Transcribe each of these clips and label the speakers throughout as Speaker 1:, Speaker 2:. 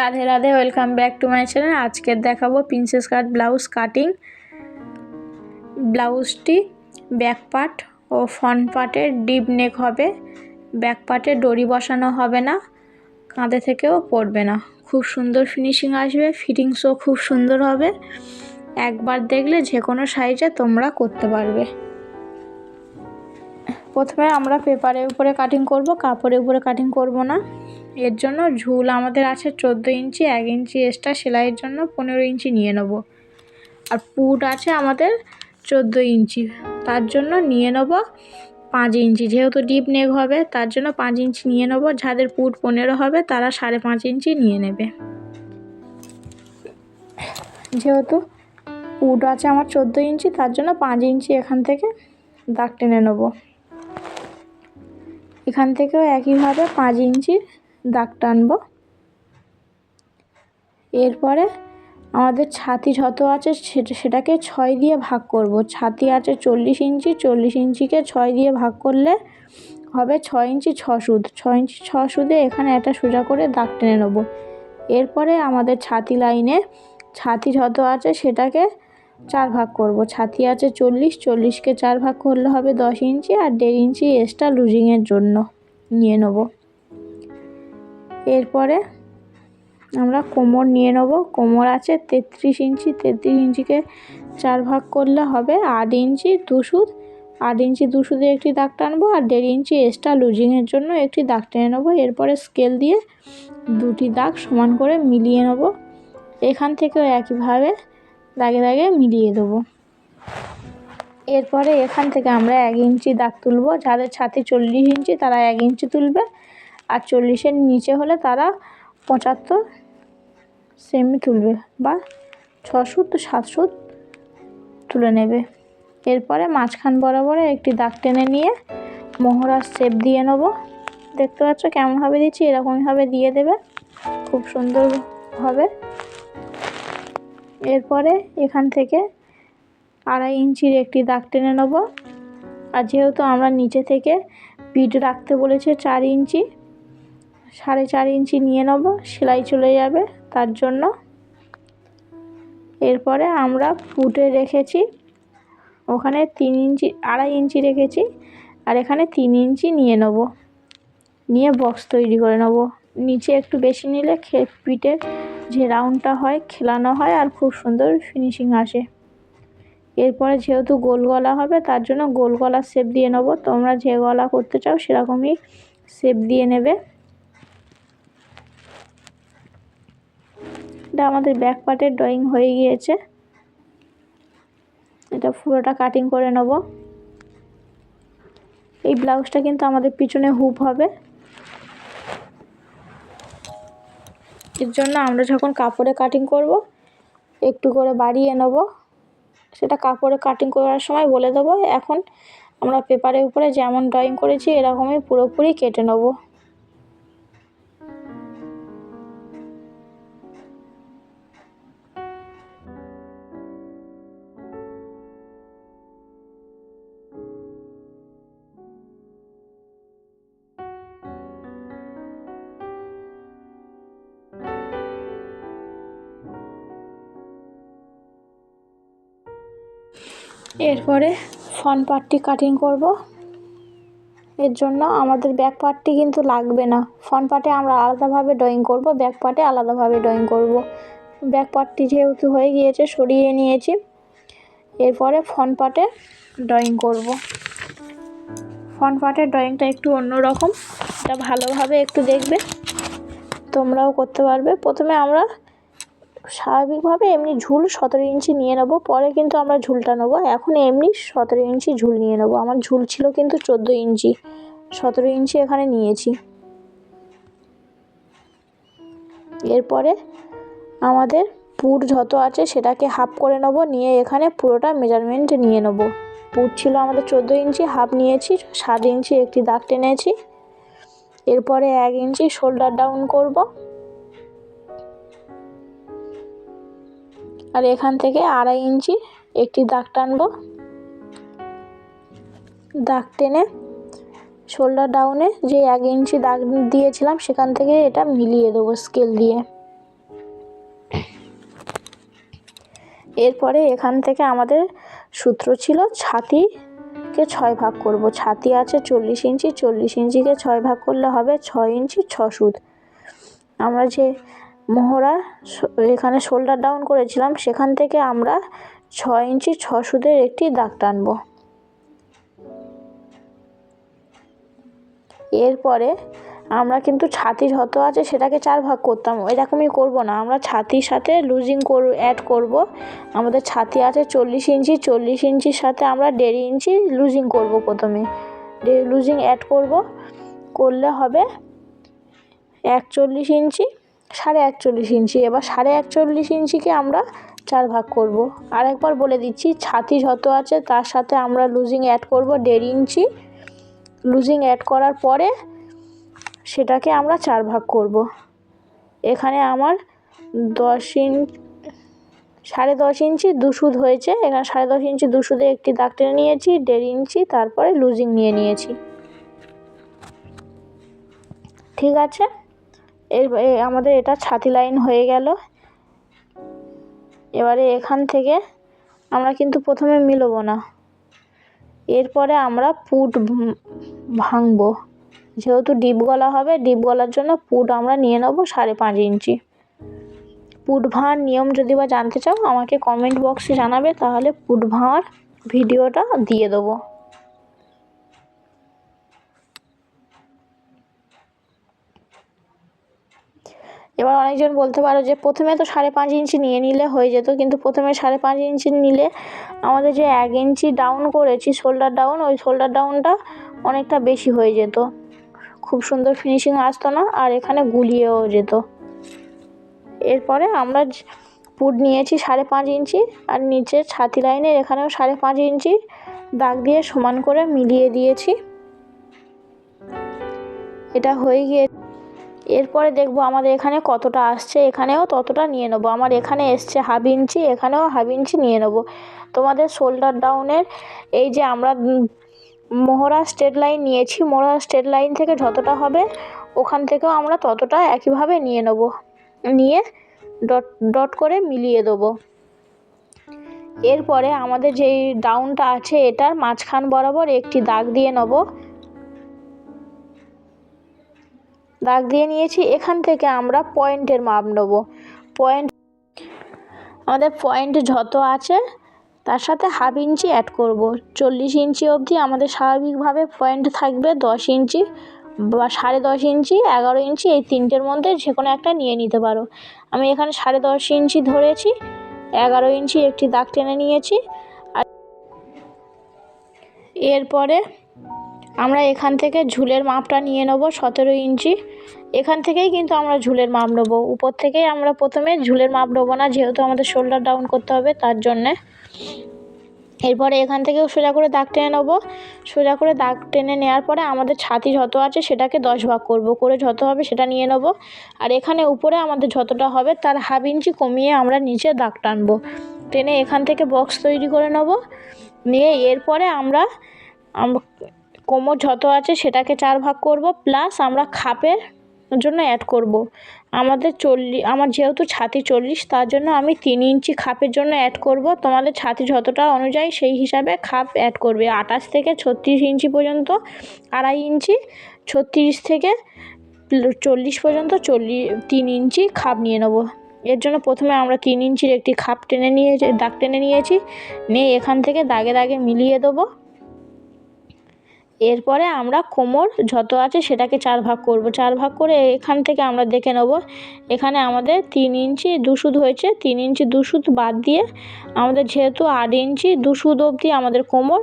Speaker 1: Radhe Radhe welcome back to my channel আজকে দেখাবো princess cut blouse cutting ব্লাউজটি back part ও front পার্টের ডিপ নেক হবে। ব্যাক পার্টে ডরি বসানো হবে না, কাঁধে থেকেও পড়বে না। খুব সুন্দর ফিনিশিং আসবে ফিটিংসও খুব সুন্দর হবে। একবার দেখলে যে কোনো সাইজে তোমরা করতে পারবে। প্রথমে আমরা পেপারের উপরে কাটিং করব, কাপড়ের উপরে কাটিং করব না। এর জন্য ঝুল আমাদের আছে চোদ্দ ইঞ্চি, এক ইঞ্চি এক্সট্রা সেলাইয়ের জন্য পনেরো ইঞ্চি নিয়ে নেব। আর পুট আছে আমাদের চোদ্দ ইঞ্চি, তার জন্য নিয়ে নেব পাঁচ ইঞ্চি। যেহেতু ডিপ নেক হবে, তার জন্য পাঁচ ইঞ্চি নিয়ে নেব। যাদের পুট পনেরো হবে, তারা সাড়ে পাঁচ ইঞ্চি নিয়ে নেবে। যেহেতু পুট আছে আমার চোদ্দ ইঞ্চি, তার জন্য পাঁচ ইঞ্চি এখান থেকে দাগ টেনে নেব। এখান থেকেও একইভাবে পাঁচ ইঞ্চি দাগ টানবো। এরপরে আমাদের ছাতি যত আছে সেটাকে ছয় দিয়ে ভাগ করব। ছাতি আছে চল্লিশ ইঞ্চি, চল্লিশ ইঞ্চিকে ছয় দিয়ে ভাগ করলে হবে ছয় ইঞ্চি ছ সুদ। ছয় ইঞ্চি ছ সুদে এখানে একটা সোজা করে দাগ টেনে নেব। এরপরে আমাদের ছাতি লাইনে, ছাতি যত আছে সেটাকে চার ভাগ করব। ছাতি আছে চল্লিশ, চল্লিশকে চার ভাগ করলে হবে দশ ইঞ্চি আর দেড় ইঞ্চি এক্সট্রা লুজিংয়ের জন্য নিয়ে নেব। এরপরে আমরা কোমর নিয়ে নেব। কোমর আছে তেত্রিশ ইঞ্চি, তেত্রিশ ইঞ্চিকে চার ভাগ করলে হবে আট ইঞ্চি দুশুদ আট ইঞ্চি দুশুদে একটি দাগ টানবো আর দেড় ইঞ্চি এক্সট্রা লুজিংয়ের জন্য একটি দাগ টেনে নেব। এরপরে স্কেল দিয়ে দুটি দাগ সমান করে মিলিয়ে নেব। এখান থেকেও একইভাবে দাগে দাগে মিলিয়ে দেবো। এরপরে এখান থেকে আমরা এক ইঞ্চি দাগ তুলবো। যাদের ছাতে চল্লিশ ইঞ্চি, তারা এক ইঞ্চি তুলবে। আর চল্লিশের নিচে হলে তারা পঁচাত্তর সেমি তুলবে বা ছশো তো সাতশো তুলে নেবে। এরপরে মাঝখান বরাবর একটি দাগ টেনে নিয়ে মোহরার শেপ দিয়ে নেব। দেখতে পাচ্ছ কেমনভাবে দিচ্ছি? এরকমভাবে দিয়ে দেবে। খুব সুন্দর হবে এরপরে এখান থেকে আড়াই ইঞ্চির একটি দাগ টেনে নেব। আর যেহেতু আমরা নিচে থেকে পিঠ রাখতে বলেছে চার ইঞ্চি, সাড়ে চার ইঞ্চি নিয়ে নেব, সেলাই চলে যাবে তার জন্য। এরপরে আমরা ফুটে রেখেছি, ওখানে তিন ইঞ্চি, আড়াই ইঞ্চি রেখেছি, আর এখানে তিন ইঞ্চি নিয়ে নেব। নিয়ে বক্স তৈরি করে নেব। নিচে একটু বেশি নিলে পিঠের যে রাউন্ডটা হয়, খেলানো হয় আর খুব সুন্দর ফিনিশিং আসে। এরপরে যেহেতু গোল গলা হবে, তার জন্য গোল গলার শেপ দিয়ে নেব। তোমরা যে গলা করতে চাও, সেরকমই শেপ দিয়ে নেবে। এটা আমাদের ব্যাক পার্টের ড্রয়িং হয়ে গিয়েছে। এটা পুরোটা কাটিং করে নেব। এই ব্লাউজটা কিন্তু আমাদের পিছনে হুপ হবে। এর জন্য আমরা যখন কাপড়ে কাটিং করব, একটু করে বাড়িয়ে নেব। সেটা কাপড়ে কাটিং করার সময় বলে দেবো। এখন আমরা পেপারের উপরে যেমন ড্রয়িং করেছি, এরকমই পুরোপুরি কেটে নেব। এরপরে ফ্রন্ট পার্টটি কাটিং করব। এর জন্য আমাদের ব্যাক পার্টটি কিন্তু লাগবে না। ফ্রন্ট পার্টে আমরা আলাদাভাবে ড্রয়িং করব ব্যাক পার্টে আলাদাভাবে ড্রয়িং করব। ব্যাক পার্টটি যেহেতু হয়ে গিয়েছে, সরিয়ে নিয়েছি। এরপরে ফ্রন্ট পার্টে ড্রয়িং করব। ফ্রন্ট পার্টের ড্রয়িংটা একটু অন্যরকম। এটা ভালোভাবে একটু দেখবে। তোমরাও করতে পারবে। প্রথমে আমরা স্বাভাবিকভাবে এমনি ঝুল সতেরো ইঞ্চি নিয়ে নেব, পরে কিন্তু আমরা ঝুলটা নেব। এখন এমনি সতেরো ইঞ্চি ঝুল নিয়ে নেব। আমার ঝুল ছিল কিন্তু চোদ্দ ইঞ্চি। সতেরো ইঞ্চি এখানে নিয়েছি। এরপরে আমাদের পুর যত আছে সেটাকে হাফ করে নেব, নিয়ে এখানে পুরোটা মেজারমেন্ট নিয়ে নেব। পুট ছিল আমাদের চোদ্দ ইঞ্চি, হাফ নিয়েছি, সাত ইঞ্চি একটি দাগ টেনেছি। এরপরে এক ইঞ্চি শোল্ডার ডাউন করব। আর এখান থেকে আড়াই ইঞ্চি একটি দাগ টানবো। দাগ টেনে শোল্ডার ডাউনে যে এক ইঞ্চি দাগ দিয়েছিলাম, সেখান থেকে এটা মিলিয়ে দেবো স্কেল দিয়ে। এরপরে এখান থেকে আমাদের সূত্র ছিল ছাতিকে ছয় ভাগ করব। ছাতি আছে চল্লিশ ইঞ্চি, চল্লিশ ইঞ্চিকে ছয় ভাগ করলে হবে ছয় ইঞ্চি ছ সুদ আমরা যে মোহরা, শ- এখানে শোল্ডার ডাউন করেছিলাম। সেখান থেকে আমরা ছয় ইঞ্চি, ছ সুদের একটি দাগ টানবো। এরপরে আমরা কিন্তু ছাতি যত আছে, সেটাকে চার ভাগ করতাম। এরকমই করব না। আমরা ছাতির সাথে লুজিং কর অ্যাড করব। আমাদের ছাতি আছে চল্লিশ ইঞ্চি, চল্লিশ ইঞ্চির সাথে আমরা দেড় ইঞ্চি লুজিং করব প্রথমে। লুজিং অ্যাড করব। করলে হবে একচল্লিশ ইঞ্চি সাড়ে একচল্লিশ ইঞ্চি। এবার সাড়ে একচল্লিশ ইঞ্চিকে আমরা চার ভাগ করব। আরেকবার বলে দিচ্ছি, ছাতি যত আছে তার সাথে আমরা লুজিং অ্যাড করব দেড় ইঞ্চি। লুজিং অ্যাড করার পরে সেটাকে আমরা চার ভাগ করব। এখানে আমার দশ ইঞ্চ সাড়ে দশ ইঞ্চি দুশুদ হয়েছে। এখানে সাড়ে দশ ইঞ্চি দুশুদে একটি দাগ টেনে নিয়েছি, দেড় ইঞ্চি তারপরে লুজিং নিয়ে নিয়েছি। ঠিক আছে? এর আমাদের এটা ছাতি লাইন হয়ে গেল। এবারে এখান থেকে আমরা কিন্তু প্রথমে মিলবো না। এরপরে আমরা পুট ভাঙবো। যেহেতু ডিপ গলা হবে, ডিপ গলার জন্য পুট আমরা নিয়ে নেব সাড়ে পাঁচ ইঞ্চি। পুট ভাঙার নিয়ম যদি বা জানতে চাও, আমাকে কমেন্ট বক্সে জানাবে, তাহলে পুট ভাঙার ভিডিওটা দিয়ে দেবো। এবার অনেকজন বলতে পারো যে প্রথমে তো সাড়ে পাঁচ ইঞ্চি নিয়ে নিলে হয়ে যেত, কিন্তু প্রথমে সাড়ে পাঁচ ইঞ্চি নিলে আমাদের যে এক ইঞ্চি ডাউন করেছি শোল্ডার ডাউন ওই শোল্ডার ডাউনটা অনেকটা বেশি হয়ে যেত। খুব সুন্দর ফিনিশিং আসতো না, আর এখানে গুলিয়েও যেত। এরপরে আমরা পুট নিয়েছি সাড়ে পাঁচ ইঞ্চি, আর নিচে ছাতি লাইনের এখানেও সাড়ে পাঁচ ইঞ্চি দাগ দিয়ে সমান করে মিলিয়ে দিয়েছি। এটা হয়ে গিয়ে এরপরে দেখব আমাদের এখানে কতটা আসছে, এখানেও ততটা নিয়ে নেব। আমার এখানে এসছে হাফ ইঞ্চি, এখানেও হাফ ইঞ্চি নিয়ে নেব। তোমাদের শোল্ডার ডাউনের এই যে আমরা মোহরা স্ট্রেট লাইন নিয়েছি, মোহরা স্ট্রেট লাইন থেকে যতটা হবে ওখান থেকেও আমরা ততটা একইভাবে নিয়ে নেব। নিয়ে ডট ডট করে মিলিয়ে দেবো। এরপরে আমাদের যেই ডাউনটা আছে, এটার মাঝখান বরাবর একটি দাগ দিয়ে নেব। দাগ দিয়ে নিয়েছি, এখান থেকে আমরা পয়েন্টের মাপ নেব। পয়েন্ট আমাদের পয়েন্ট যত আছে, তার সাথে হাফ ইঞ্চি অ্যাড করব। চল্লিশ ইঞ্চি অবধি আমাদের স্বাভাবিকভাবে পয়েন্ট থাকবে দশ ইঞ্চি বা সাড়ে দশ ইঞ্চি, এগারো ইঞ্চি, এই তিনটের মধ্যে যে কোনো একটা নিয়ে নিতে পারো। আমি এখানে সাড়ে দশ ইঞ্চি ধরেছি, এগারো ইঞ্চি একটি দাগ টেনে নিয়েছি। আর এরপরে আমরা এখান থেকে ঝুলের মাপটা নিয়ে নেব সতেরো ইঞ্চি। এখান থেকেই কিন্তু আমরা ঝুলের মাপ নেব। উপর থেকেই আমরা প্রথমে ঝুলের মাপ নেব না, যেহেতু আমাদের শোল্ডার ডাউন করতে হবে তার জন্যে। এরপরে এখান থেকেও সোজা করে দাগ টেনে নেব। সোজা করে দাগ টেনে নেওয়ার পরে আমাদের ছাতি যত আছে সেটাকে দশ ভাগ করব। করে যত হবে সেটা নিয়ে নেব। আর এখানে উপরে আমাদের যতটা হবে তার হাফ ইঞ্চি কমিয়ে আমরা নিচে দাগ টানবো। টেনে এখান থেকে বক্স তৈরি করে নেব। নিয়ে এরপরে আমরা আম- কোমর যত আছে সেটাকে চার ভাগ করব প্লাস আমরা খাপের জন্য অ্যাড করব। আমাদের চল্লিশ আমার যেহেতু ছাতি চল্লিশ, তার জন্য আমি তিন ইঞ্চি খাপের জন্য অ্যাড করব। তোমাদের ছাতি যতটা অনুযায়ী সেই হিসাবে খাপ অ্যাড করবে। আঠাশ থেকে ছত্রিশ ইঞ্চি পর্যন্ত, আড়াই ইঞ্চি, ছত্রিশ থেকে চল্লিশ পর্যন্ত চল্লিশ তিন ইঞ্চি খাপ নিয়ে নেব। এর জন্য প্রথমে আমরা তিন ইঞ্চির একটি খাপ টেনে নিয়ে দাগ টেনে নিয়েছি। নিয়ে এখান থেকে দাগে দাগে মিলিয়ে দেবো। এরপরে আমরা কোমর যত আছে সেটাকে চার ভাগ করব। চার ভাগ করে এখান থেকে আমরা দেখে নেব। এখানে আমাদের তিন ইঞ্চি দুশুদ হয়েছে। তিন ইঞ্চি দুশুদ বাদ দিয়ে আমাদের যেহেতু আট ইঞ্চি দুশুদ অবধি আমাদের কোমর,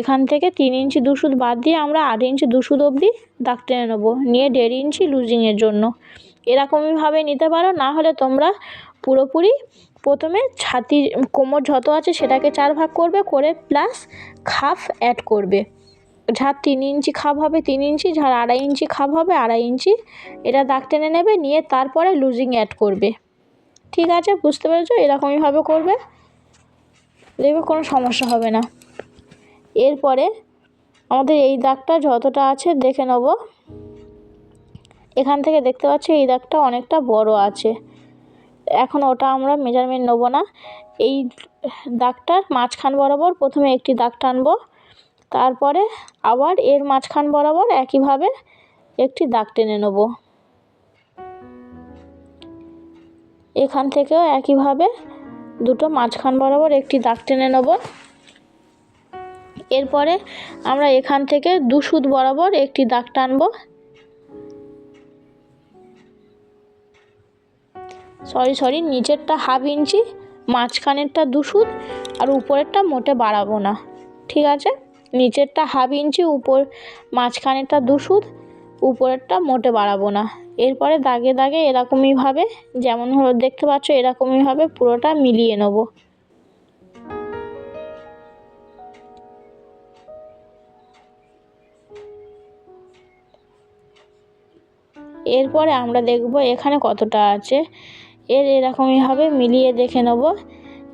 Speaker 1: এখান থেকে তিন ইঞ্চি দুশুদ বাদ দিয়ে আমরা আট ইঞ্চি দুশুদ অবধি দাগ টেনে নেব। নিয়ে দেড় ইঞ্চি লুজিংয়ের জন্য। এরকমইভাবে নিতে পারো, না হলে তোমরা পুরোপুরি প্রথমে ছাতি, কোমর যত আছে সেটাকে চার ভাগ করবে, করে প্লাস খাফ অ্যাড করবে। যার তিন ইঞ্চি খাপ হবে, তিন ইঞ্চি যার আড়াই ইঞ্চি খাপ হবে, আড়াই ইঞ্চি। এটা দাগ টেনে নেবে, নিয়ে তারপরে লুজিং অ্যাড করবে। ঠিক আছে, বুঝতে পেরেছ? এরকমইভাবে করবে। দেখবে কোনো সমস্যা হবে না। এরপরে আমাদের এই দাগটা যতটা আছে দেখে নেব। এখান থেকে দেখতে পাচ্ছি এই দাগটা অনেকটা বড় আছে। এখন ওটা আমরা মেজারমেন্ট নেব না। এই দাগটার মাঝখান বরাবর প্রথমে একটি দাগ টানবো। তারপরে আবার এর মাঝখান বরাবর একইভাবে একটি দাগ টেনে নেব। এখান থেকেও একইভাবে দুটো মাঝখান বরাবর একটি দাগ টেনে নেব। এরপরে আমরা এখান থেকে দু সুত বরাবর একটি দাগ টানবো। সরি সরি, নিচেরটা হাফ ইঞ্চি, মাঝখানেরটা দু সুত আর উপরেরটা মোটে বাড়াবো না। ঠিক আছে? নিচেরটা হাফ ইঞ্চি, উপর মাঝখানেরটা দু সুত উপরেরটা মোটে বাড়াবো না। এরপরে দাগে দাগে এরকমইভাবে যেমন হলো দেখতে পাচ্ছ এরকমইভাবে পুরোটা মিলিয়ে নেব। এরপরে আমরা দেখব এখানে কতটা আছে। এর এরকমইভাবে মিলিয়ে দেখে নেব।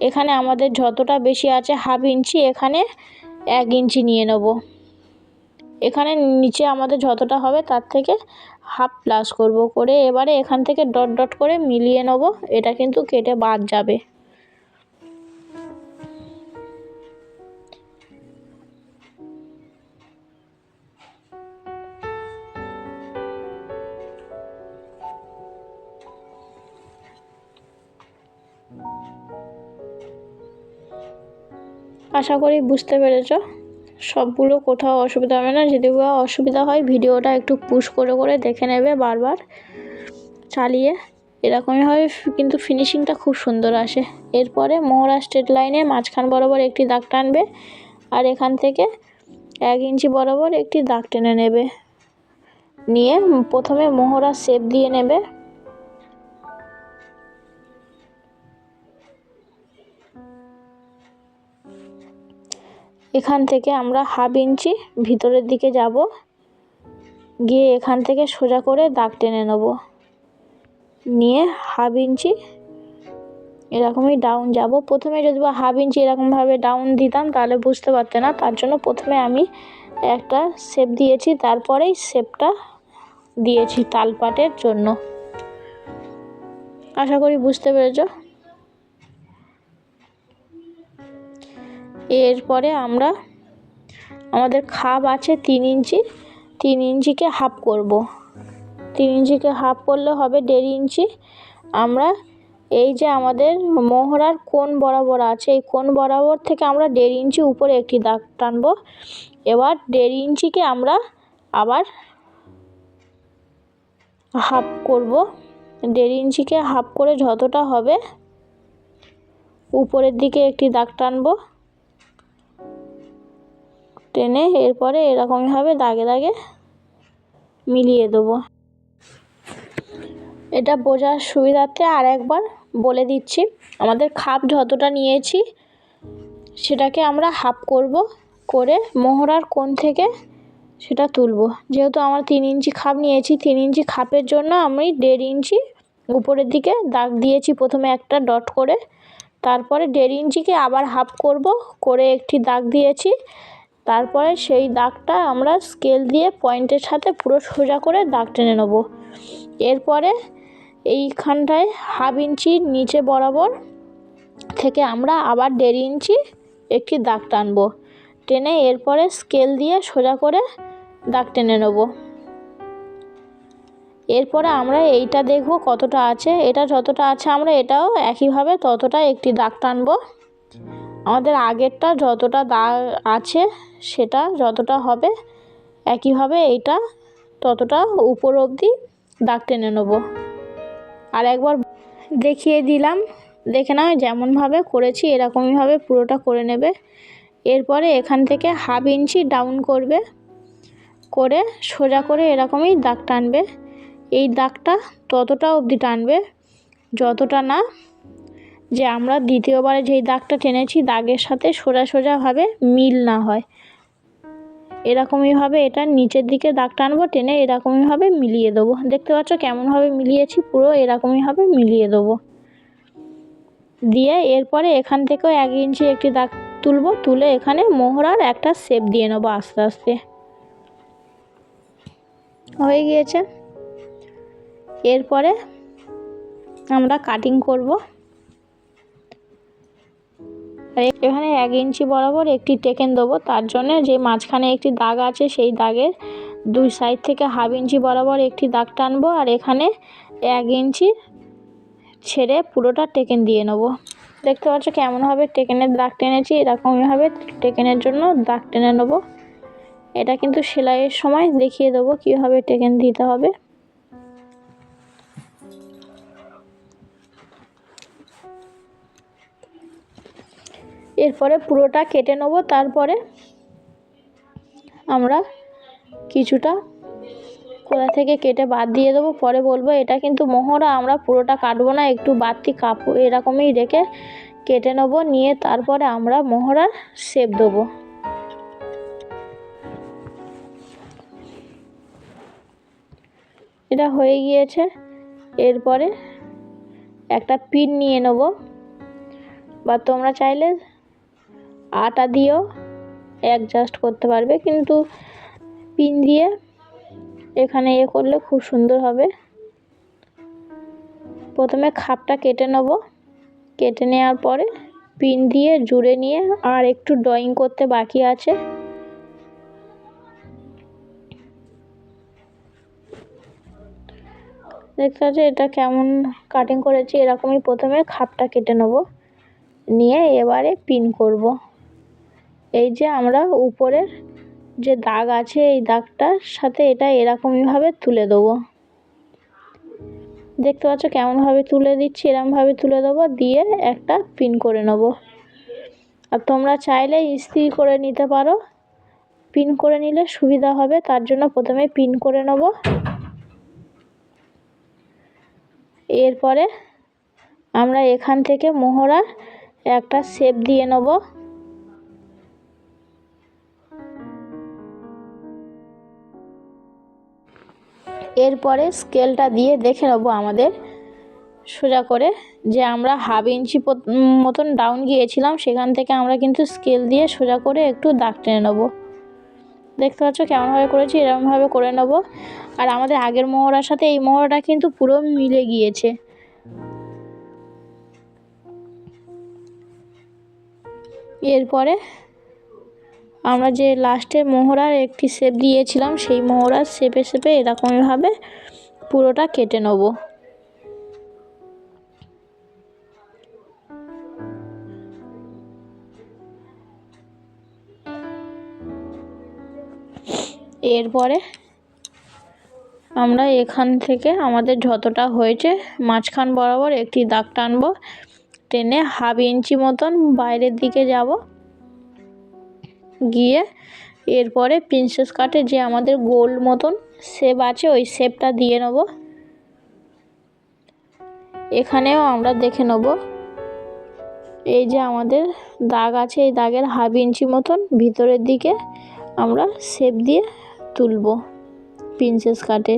Speaker 1: এখানে আমাদের যতটা বেশি আছে হাফ ইঞ্চি, এখানে এক ইঞ্চি নিয়ে নেব। এখানে নিচে আমাদের যতটা হবে তার থেকে হাফ প্লাস করব করে এবারে এখান থেকে ডট ডট করে মিলিয়ে নেব। এটা কিন্তু কেটে বাদ যাবে। আশা করি বুঝতে পেরেছ। সবগুলো কোথাও অসুবিধা হবে না। যদি বা অসুবিধা হয়, ভিডিওটা একটু পুশ করে করে দেখে নেবে বারবার। চালিয়ে। এরকমইভাবে কিন্তু ফিনিশিংটা খুব সুন্দর আসে। এরপরে মোহরা স্ট্রেট লাইনে মাঝখান বরাবর একটি দাগ টানবে আর এখান থেকে এক ইঞ্চি বরাবর একটি দাগ টেনে নেবে। নিয়ে প্রথমে মোহরা শেপ দিয়ে নেবে। এখান থেকে আমরা হাফ ইঞ্চি ভিতরের দিকে যাব। গিয়ে এখান থেকে সোজা করে দাগ টেনে নেব। নিয়ে হাফ ইঞ্চি এরকমই ডাউন যাব। প্রথমে যদি বা হাফ ইঞ্চি এরকমভাবে ডাউন দিতাম, তাহলে বুঝতে পারতে না। তার জন্য প্রথমে আমি একটা শেপ দিয়েছি, তারপরেই শেপটা দিয়েছি তালপাটের জন্য। আশা করি বুঝতে পেরেছ? এরপরে আমরা আমাদের খাপ আছে তিন ইঞ্চি, তিন ইঞ্চিকে হাফ করব। তিন ইঞ্চিকে হাফ করলে হবে দেড় ইঞ্চি। আমরা এই যে আমাদের মোহরার কোন বরাবর আছে, এই কোন বরাবর থেকে আমরা দেড় ইঞ্চি উপরে একটি দাগ টানবো। এবার দেড় ইঞ্চিকে আমরা আবার হাফ করব। দেড় ইঞ্চিকে হাফ করে যতটা হবে উপরের দিকে একটি দাগ টানবো। টেনে এরপরে এরকমভাবে দাগে দাগে মিলিয়ে দেবো। এটা বোঝার সুবিধার্থে আর একবার বলে দিচ্ছি, আমাদের খাপ যতটা নিয়েছি সেটাকে আমরা হাফ করব, করে মোহরার কোণ থেকে সেটা তুলব। যেহেতু আমরা তিন ইঞ্চি খাপ নিয়েছি, তিন ইঞ্চি খাপের জন্য আমি দেড় ইঞ্চি উপরের দিকে দাগ দিয়েছি প্রথমে একটা ডট করে, তারপরে দেড় ইঞ্চিকে আবার হাফ করব, করে একটি দাগ দিয়েছি। তারপরে সেই দাগটা আমরা স্কেল দিয়ে পয়েন্টের সাথে পুরো সোজা করে দাগ টেনে নেব। এরপরে এইখানটায় হাফ ইঞ্চির নিচে বরাবর থেকে আমরা আবার দেড় ইঞ্চি একটি দাগ টানবো। টেনে এরপরে স্কেল দিয়ে সোজা করে দাগ টেনে নেব। এরপরে আমরা এইটা দেখব কতটা আছে। এটা যতটা আছে আমরা এটাও একইভাবে ততটা একটি দাগ টানব। আমাদের আগেরটা যতটা দাগ আছে সেটা যতটা হবে একইভাবে এইটা, ততটা উপর অবধি দাগ টেনে নেব। আর একবার দেখিয়ে দিলাম, দেখে নাও যেমনভাবে করেছি এরকমইভাবে পুরোটা করে নেবে। এরপরে এখান থেকে হাফ ইঞ্চি ডাউন করবে, করে সোজা করে এরকমই দাগ টানবে। এই দাগটা ততটা অবধি টানবে, যতটা না যে আমরা দ্বিতীয়বারে যেই দাগটা টেনেছি, দাগের সাথে সোজা সোজাভাবে মিল না হয়। এরকমইভাবে এটা নিচের দিকে দাগ টানবো, টেনে এরকমইভাবে মিলিয়ে দেবো। দেখতে পাচ্ছ কেমনভাবে মিলিয়েছি, পুরো এরকমইভাবে মিলিয়ে দেবো। দিয়ে এরপরে এখান থেকেও এক ইঞ্চি একটি দাগ তুলবো, তুলে এখানে মোহরার একটা শেপ দিয়ে নেব আস্তে আস্তে। হয়ে গিয়েছে। এরপরে আমরা কাটিং করব। আর এখানে এক ইঞ্চি বরাবর একটি টেকেন দেবো। তার জন্য যে মাঝখানে একটি দাগ আছে, সেই দাগের দুই সাইড থেকে হাফ ইঞ্চি বরাবর একটি দাগ টানবো আর এখানে এক ইঞ্চি ছেড়ে পুরোটা টেকেন দিয়ে নেব। দেখতে পাচ্ছ কেমনভাবে টেকেনের দাগ টেনেছি, এরকমইভাবে টেকেনের জন্য দাগ টেনে নেব। এটা কিন্তু সেলাইয়ের সময় দেখিয়ে দেবো কীভাবে টেকেন দিতে হবে। এরপরে পুরোটা কেটে নেব, তারপরে আমরা কিছুটা কোথা থেকে কেটে বাদ দিয়ে দেবো। পরে বলব এটা কিন্তু মোহরা, আমরা পুরোটা কাটবো না, একটু বাড়তি কাপড় এরকমই রেখে কেটে নেব, নিয়ে তারপরে আমরা মোহরার শেপ দেবো। এটা হয়ে গিয়েছে। এরপরে একটা পিন নিয়ে নেব, বা তোমরা চাইলে আটা দিয়েও অ্যাডজাস্ট করতে পারবে। কিন্তু পিন দিয়ে এখানে এ করলে খুব সুন্দর হবে। প্রথমে খাপটা কেটে নেব। কেটে নেওয়ার পরে পিন দিয়ে জুড়ে নিয়ে আর একটু ড্রয়িং করতে বাকি আছে। দেখতে পাচ্ছি এটা কেমন কাটিং করেছি, এরকমই প্রথমে খাপটা কেটে নেব। নিয়ে এবারে পিন করব। এই যে আমরা উপরের যে দাগ আছে এই দাগটার সাথে এটা এরকমইভাবে তুলে দেবো। দেখতে পাচ্ছ কেমনভাবে তুলে দিচ্ছি এরকমভাবে তুলে দেবো, দিয়ে একটা পিন করে নেব। আর তোমরা চাইলে ইস্ত্রি করে নিতে পারো। পিন করে নিলে সুবিধা হবে, তার জন্য প্রথমে পিন করে নেব। এরপরে আমরা এখান থেকে মোহরা একটা শেপ দিয়ে নেব। এরপরে স্কেলটা দিয়ে দেখে নেব আমাদের সোজা করে যে আমরা হাফ ইঞ্চি মতন ডাউন গিয়েছিলাম, সেখান থেকে আমরা কিন্তু স্কেল দিয়ে সোজা করে একটু দাগ টেনে নেব। দেখতে পাচ্ছ কেমনভাবে করেছি? এরকমভাবে করে নেব। আর আমাদের আগের মোহরার সাথে এই মোহরাটা কিন্তু পুরো মিলে গিয়েছে। এরপরে আমরা যে লাস্টে মোহরার একটি শেপ দিয়েছিলাম, সেই মোহরার শেপে শেপে এরকমইভাবে পুরোটা কেটে নেব। এরপরে আমরা এখান থেকে আমাদের যতটা হয়েছে, মাঝখান বরাবর একটি দাগ টানবো, টেনে হাফ ইঞ্চি মতন বাইরের দিকে যাব। গিয়ে এরপরে প্রিন্সেস কাটে যে আমাদের গোল মতন শেপ আছে, ওই শেপটা দিয়ে নেব। এখানেও আমরা দেখে নেব। এই যে আমাদের দাগ আছে, এই দাগের হাফ ইঞ্চি মতন ভিতরের দিকে আমরা শেপ দিয়ে তুলব প্রিন্সেস কাটে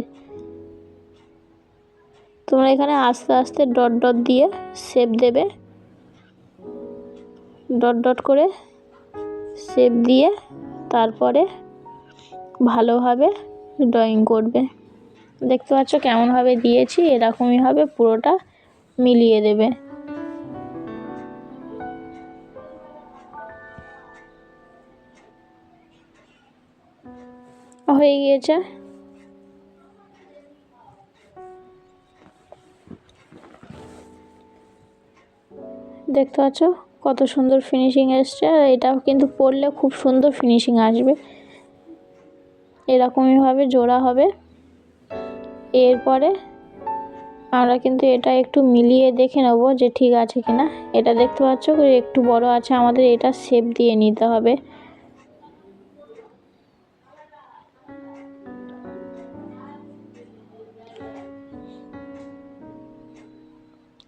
Speaker 1: তোমরা এখানে আস্তে আস্তে ডট ডট দিয়ে শেপ দেবে। ডট ডট করে শেপ দিয়ে তারপরে ভালোভাবে ড্রয়িং করবে। দেখতে পাচ্ছ কেমনভাবে দিয়েছি এরকমইভাবে পুরোটা মিলিয়ে দেবে। হয়ে গিয়েছে। দেখতে পাচ্ছ কত সুন্দর ফিনিশিং এসছে। আর এটাও কিন্তু পরলে খুব সুন্দর ফিনিশিং আসবে। এরকমইভাবে জোড়া হবে। এরপরে আমরা কিন্তু এটা একটু মিলিয়ে দেখে নেব যে ঠিক আছে কিনা। এটা দেখতে পাচ্ছ একটু বড় আছে, আমাদের এটা শেপ দিয়ে নিতে হবে।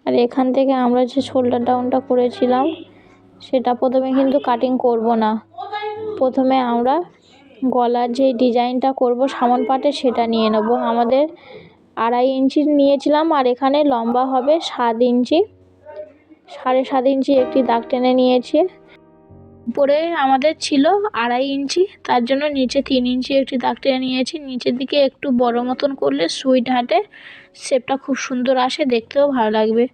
Speaker 1: আর এখান থেকে আমরা যে শোল্ডার ডাউনটা করেছিলাম সেটা প্রথমে কিন্তু কাটিং করব না। প্রথমে আমরা গলার যে ডিজাইনটা করব, সামন পাটে সেটা নিয়ে নেব। আমাদের আড়াই ইঞ্চি নিয়েছিলাম আর এখানে লম্বা হবে সাত ইঞ্চি। সাড়ে সাত ইঞ্চি একটি দাগ টেনে নিয়েছি। উপরে আমাদের ছিল আড়াই ইঞ্চি, তার জন্য নিচে তিন ইঞ্চি একটি দাগ টেনে নিয়েছি। নিচের দিকে একটু বড় মতন করলে সুইট হাটে শেপটা খুব সুন্দর আসে, দেখতেও ভালো লাগবে।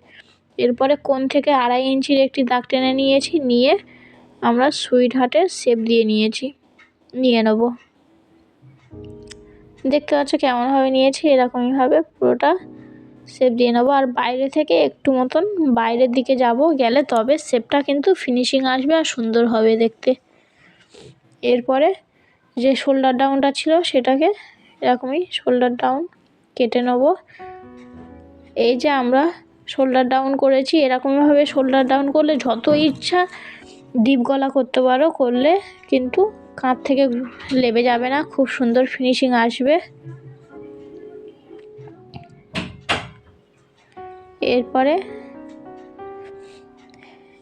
Speaker 1: এরপরে কোন থেকে আড়াই ইঞ্চির একটি দাগ টেনে নিয়েছি, নিয়ে আমরা সুইট হার্টের শেপ দিয়ে নিয়েছি, নিয়ে নেব। দেখতে পাচ্ছ কেমনভাবে নিয়েছি, এরকমইভাবে পুরোটা শেপ দিয়ে নেব। আর বাইরে থেকে একটু মতন বাইরের দিকে যাব গেলে তবে শেপটা কিন্তু ফিনিশিং আসবে আর সুন্দর হবে দেখতে। এরপরে যে শোল্ডার ডাউনটা ছিল সেটাকে এরকমই শোল্ডার ডাউন কেটে নেব। এই যে আমরা শোল্ডার ডাউন করেছি, এরকমভাবে শোল্ডার ডাউন করলে যত ইচ্ছা ডিপ গলা করতে পারো, করলে কিন্তু কাঁধ থেকে লেবে যাবে না, খুব সুন্দর ফিনিশিং আসবে। এরপরে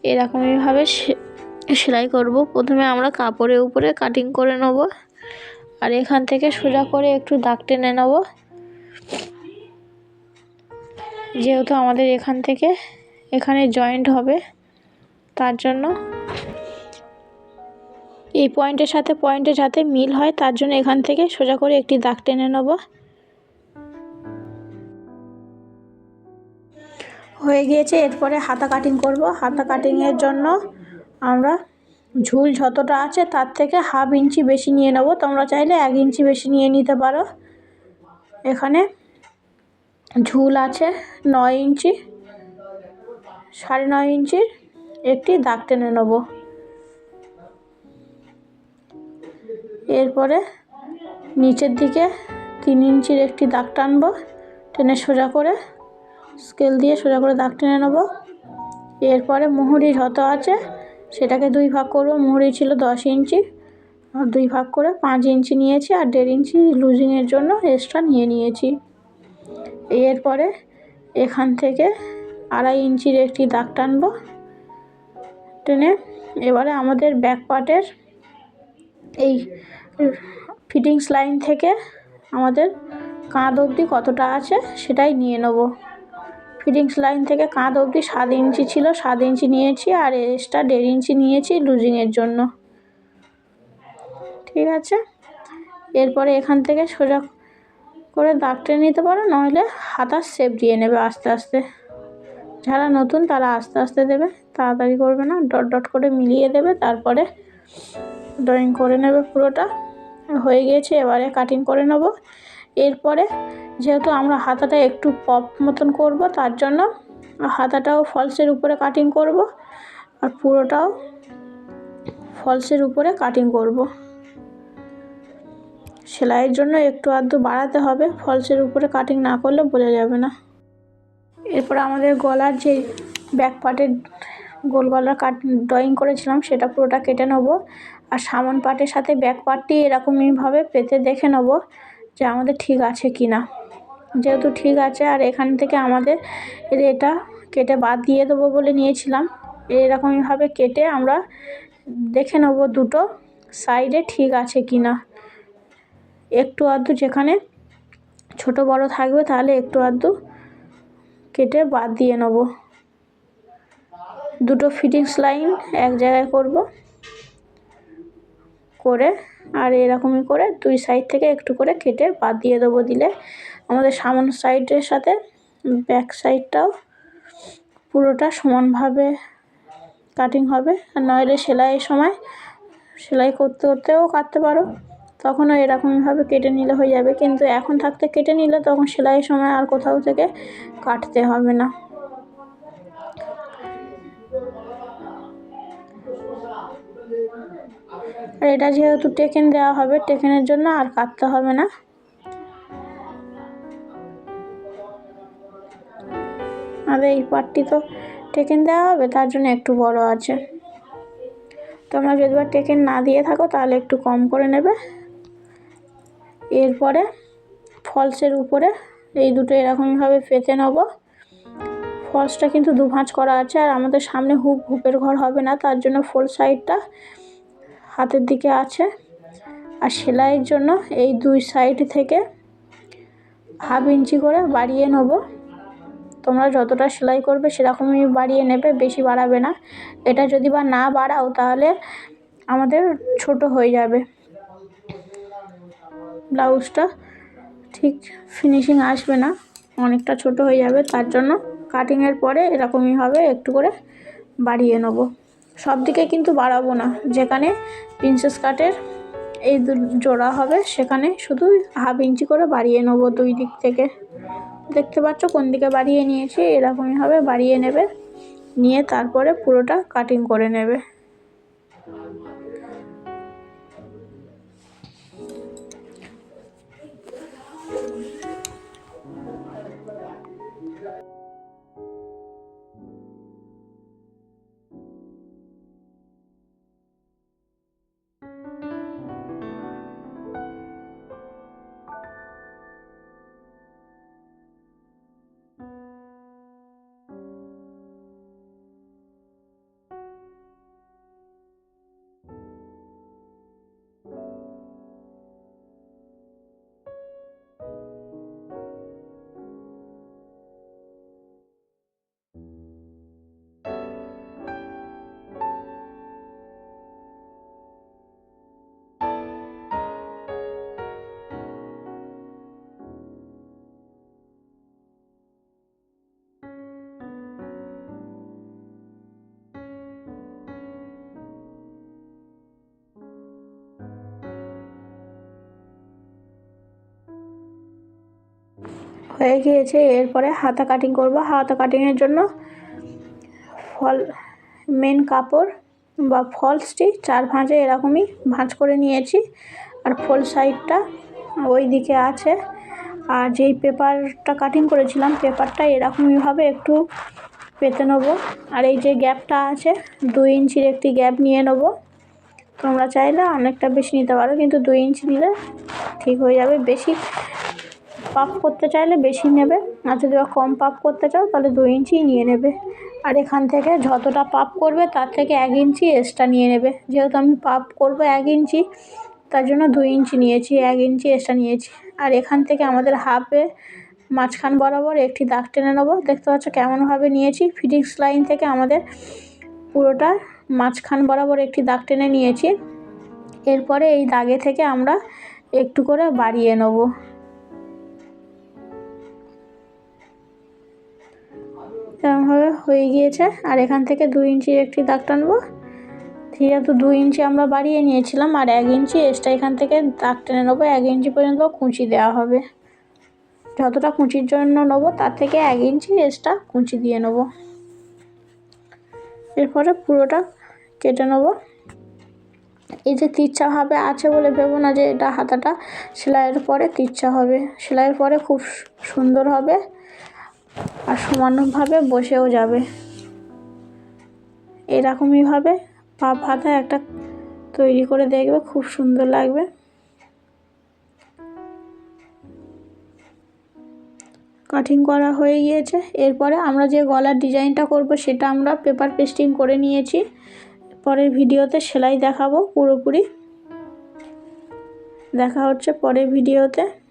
Speaker 1: এরকমইভাবে সেলাই করব। প্রথমে আমরা কাপড়ের উপরে কাটিং করে নেব, আর এখান থেকে সোজা করে একটু দাগ টেনে নেব। যেহেতু আমাদের এখান থেকে এখানে জয়েন্ট হবে, তার জন্য এই পয়েন্টের সাথে পয়েন্টের যাতে মিল হয়, তার জন্য এখান থেকে সোজা করে একটি দাগ টেনে নেব। হয়ে গিয়েছে, এরপরে হাতা কাটিং করব। হাতা কাটিংয়ের জন্য আমরা ঝুল যতটা আছে, তার থেকে হাফ ইঞ্চি বেশি নিয়ে নেব। তোমরা চাইলে এক ইঞ্চি বেশি নিয়ে নিতে পারো। এখানে ঝুল আছে নয় ইঞ্চি, সাড়ে নয় ইঞ্চির একটি দাগ টেনে নেব। এরপরে নিচের দিকে তিন ইঞ্চির একটি দাগ টানবো, টেনে সোজা করে স্কেল দিয়ে সোজা করে দাগ টেনে নেব। এরপরে মুহুরি যত আছে, সেটাকে দুই ভাগ করব, মুহুরি ছিল দশ ইঞ্চি আর দুই ভাগ করে পাঁচ ইঞ্চি নিয়েছি আর দেড় ইঞ্চি লুজিংয়ের জন্য এক্সট্রা নিয়ে নিয়েছি। এরপরে এখান থেকে আড়াই ইঞ্চির একটি দাগ টানবো টেনে। এবারে আমাদের ব্যাক পার্টের এই ফিটিংস লাইন থেকে আমাদের কাঁধ অবধি কতটা আছে সেটাই নিয়ে নেব। ফিটিংস লাইন থেকে কাঁধ অবধি সাত ইঞ্চি ছিল, সাত ইঞ্চি নিয়েছি আর এক্সট্রা দেড় ইঞ্চি নিয়েছি লুজিংয়ের জন্য। ঠিক আছে? এরপরে এখান থেকে সোজা করে দাগ টেনে নিতে পারো, নইলে হাতার শেপ দিয়ে নেবে আস্তে আস্তে। যারা নতুন তারা আস্তে আস্তে দেবে, তাড়াতাড়ি করবে না, ডট ডট করে মিলিয়ে দেবে, তারপরে ড্রয়িং করে নেবে পুরোটা। হয়ে গিয়েছে, এবারে কাটিং করে নেব। এরপরে যেহেতু আমরা হাতাটা একটু পপ মতন করব, তার জন্য হাতাটাও ফলসের উপরে কাটিং করব, আর পুরোটাও ফলসের উপরে কাটিং করব। সেলাইয়ের জন্য একটু আধটু বাড়াতে হবে, ফলসের উপরে কাটিং না করলে বোঝা যাবে না। এরপর আমাদের গলার যে ব্যাক পার্টের গোল গলার কাট ড্রয়িং করেছিলাম, সেটা পুরোটা কেটে নেব। আর সামন পার্টের সাথে ব্যাক পার্টটি এরকমইভাবে পেতে দেখে নেব যে আমাদের ঠিক আছে কি না যেহেতু ঠিক আছে, আর এখান থেকে আমাদের এটা কেটে বাদ দিয়ে দেবো বলে নিয়েছিলাম এরকমইভাবে কেটে আমরা দেখে নেব দুটো সাইডে ঠিক আছে কি না একটু আধটু যেখানে ছোট বড় থাকবে তাহলে একটু আধটু কেটে বাদ দিয়ে নেব। দুটো ফিটিংস লাইন এক জায়গায় করব করে, আর এরকমই করে দুই সাইড থেকে একটু করে কেটে বাদ দিয়ে দেবো দিলে। আমাদের সামন সাইডের সাথে ব্যাক সাইডটাও পুরোটা সমানভাবে কাটিং হবে। আর নইলে সেলাইয়ের সময়, সেলাই করতে করতেও কাটতে পারো। তখনও এরকমভাবে কেটে নিলে হয়ে যাবে। কিন্তু এখন থাকতে কেটে নিলে তখন সেলাইয়ের সময় আর কোথাও থেকে কাটতে হবে না। আর এটা যেহেতু টেকেন দেওয়া হবে, টেকেনের জন্য আর কাটতে হবে না। আর এই পাটটি তো টেকেন দেওয়া হবে, তার জন্য একটু বড় আছে। তোমরা যদি বা টেকেন না দিয়ে থাকো, তাহলে একটু কম করে নেবে। এরপরে ফলসের উপরে এই দুটো এরকমভাবে পেতে নেব। ফলসটা কিন্তু দু ভাঁজ করা আছে আর আমাদের সামনে হুপ হুপের ঘর হবে না, তার জন্য ফোল সাইডটা হাতের দিকে আছে। আর সেলাইয়ের জন্য এই দুই সাইড থেকে হাফ ইঞ্চি করে বাড়িয়ে নেব। তোমরা যতটা সেলাই করবে সেরকমই বাড়িয়ে নেবে, বেশি বাড়াবে না। এটা যদি বা না বাড়াও তাহলে আমাদের ছোট হয়ে যাবে। ব্লাউজটা ঠিক ফিনিশিং আসবে না, অনেকটা ছোট হয়ে যাবে, তার জন্য কাটিংয়ের পরে এরকমই হবে, একটু করে বাড়িয়ে নেব। সব দিকে কিন্তু বাড়াবো না, যেখানে প্রিন্সেস কাটের এই জোড়া হবে, সেখানে শুধু হাফ ইঞ্চি করে বাড়িয়ে নেব দুই দিক থেকে। দেখতে পাচ্ছ কোন দিকে বাড়িয়ে নিয়েছি এরকমইভাবে বাড়িয়ে নেবে, নিয়ে তারপরে পুরোটা কাটিং করে নেবে। হয়ে গিয়েছে। এরপরে হাতা কাটিং করব। হাতা কাটিংয়ের জন্য ফল মেন কাপড় বা ফল ফলসটি চার ভাঁজে এরকমই ভাঁজ করে নিয়েছি। আর ফোল সাইডটা ওই দিকে আছে। আর যেই পেপারটা কাটিং করেছিলাম পেপারটা এরকমইভাবে একটু পেতে নেব। আর এই যে গ্যাপটা আছে, দুই ইঞ্চির একটি গ্যাপ নিয়ে নেব। তোমরা চাইলে অনেকটা বেশি নিতে পারো, কিন্তু দুই ইঞ্চি নিলে ঠিক হয়ে যাবে। বেশি পাপ করতে চাইলে বেশি নেবে। আর যদি বা কম পাপ করতে চাও, তাহলে দু ইঞ্চি নিয়ে নেবে। আর এখান থেকে যতটা পাপ করবে, তার থেকে এক ইঞ্চি এক্সট্রা নিয়ে নেবে। যেহেতু আমি পাপ করব এক ইঞ্চি, তার জন্য দু ইঞ্চি নিয়েছি, এক ইঞ্চি এক্সট্রা নিয়েছি। আর এখান থেকে আমাদের হাফে মাঝখান বরাবর একটি দাগ টেনে নেব। দেখতে পাচ্ছ কেমনভাবে নিয়েছি। ফিটিংস লাইন থেকে আমাদের পুরোটা মাঝখান বরাবর একটি দাগ টেনে নিয়েছি। এরপরে এই দাগে থেকে আমরা একটু করে বাড়িয়ে নেব। এরকমভাবে হয়ে গিয়েছে। আর এখান থেকে দু ইঞ্চি একটি দাগ টানবো। যেহেতু দু ইঞ্চি আমরা বাড়িয়ে নিয়েছিলাম, আর এক ইঞ্চি এক্সট্রা এখান থেকে দাগ টেনে নেব। এক ইঞ্চি পর্যন্ত কুঁচি দেওয়া হবে। যতটা কুঁচির জন্য নেব, তার থেকে এক ইঞ্চি এক্সট্রা কুঁচি দিয়ে নেব। এরপরে পুরোটা কেটে নেব। এই যে তিরছাভাবে আছে বলে ভেবো না যে এটা হাতাটা সেলাইয়ের পরে তিরছা হবে। সেলাইয়ের পরে খুব সুন্দর হবে। আর সমানভাবে বসেও যাবে। এরকমইভাবে পা হাতা একটা তৈরি করে দেখবে, খুব সুন্দর লাগবে। কাটিং করা হয়ে গিয়েছে। এরপরে আমরা যে গলার ডিজাইনটা করব, সেটা আমরা পেপার পেস্টিং করে নিয়েছি। পরের ভিডিওতে সেলাই দেখাবো পুরোপুরি। দেখা হচ্ছে পরের ভিডিওতে।